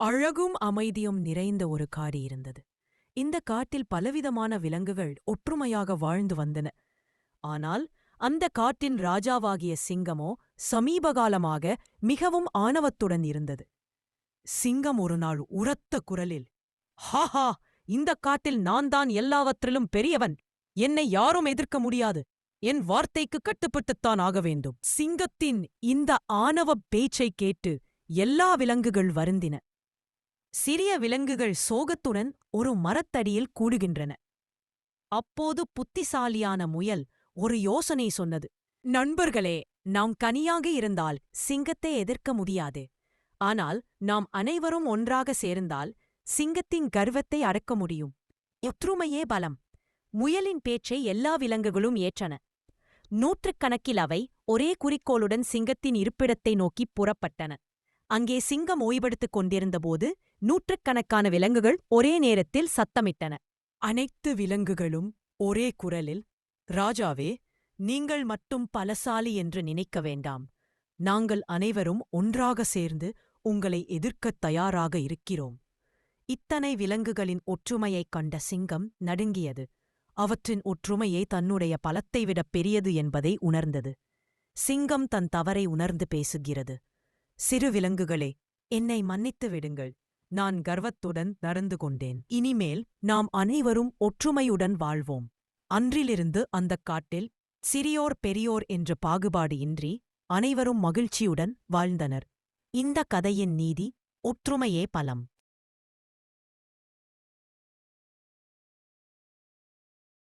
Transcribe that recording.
அழகும் அமைதியும் நிறைந்த ஒரு காடு இருந்தது. இந்த காட்டில் பலவிதமான விலங்குகள் ஒற்றுமையாக வாழ்ந்து வந்தன. ஆனால் அந்த காட்டின் ராஜாவாகிய சிங்கமோ சமீபகாலமாக மிகவும் ஆணவத்துடன் இருந்தது. சிங்கம் ஒரு நாள் உரத்த குரலில் ஹாஹா இந்த காட்டில் நான் தான் எல்லாவற்றிலும் பெரியவன். என்னை யாரும் எதிர்க்க முடியாது. என் வார்த்தைக்கு கட்டுப்பட்டுத்தான் ஆக வேண்டும். சிங்கத்தின் இந்த ஆணவப் பேச்சைக் கேட்டு எல்லா விலங்குகள் வருந்தின. சிறிய விலங்குகள் சோகத்துடன் ஒரு மரத்தடியில் கூடுகின்றன. அப்போது புத்திசாலியான முயல் ஒரு யோசனை சொன்னது நண்பர்களே நாம் கனியாக இருந்தால் சிங்கத்தை எதிர்க்க முடியாது. ஆனால் நாம் அனைவரும் ஒன்றாக சேர்ந்தால் சிங்கத்தின் கர்வத்தை அடக்க முடியும். ஒற்றுமையே பலம். முயலின் பேச்சை எல்லா விலங்குகளும் ஏற்றன. நூற்றுக்கணக்கில் அவை ஒரே குறிக்கோளுடன் சிங்கத்தின் இருப்பிடத்தை நோக்கிப் புறப்பட்டன. அங்கே சிங்கம் ஓய்வெடுத்துக் கொண்டிருந்தபோது நூற்றுக்கணக்கான விலங்குகள் ஒரே நேரத்தில் சத்தமிட்டன. அனைத்து விலங்குகளும் ஒரே குரலில் ராஜாவே நீங்கள் மட்டும் பலசாலி என்று நினைக்க வேண்டாம். நாங்கள் அனைவரும் ஒன்றாக சேர்ந்து உங்களை எதிர்க்கத் தயாராக இருக்கிறோம். இத்தனை விலங்குகளின் ஒற்றுமையைக் கண்ட சிங்கம் நடுங்கியது. அவற்றின் ஒற்றுமையே தன்னுடைய பலத்தைவிடப் பெரியது என்பதை உணர்ந்தது. சிங்கம் தன் தவறை உணர்ந்து பேசுகிறது. சிறு விலங்குகளே என்னை மன்னித்து விடுங்கள். நான் கர்வத்துடன் நடந்து கொண்டேன். இனிமேல் நாம் அனைவரும் ஒற்றுமையுடன் வாழ்வோம். அன்றிலிருந்து அந்தக் காட்டில் சிறியோர் பெரியோர் என்ற பாகுபாடு இன்றி அனைவரும் மகிழ்ச்சியுடன் வாழ்ந்தனர். இந்த கதையின் நீதி ஒற்றுமையே பலம்.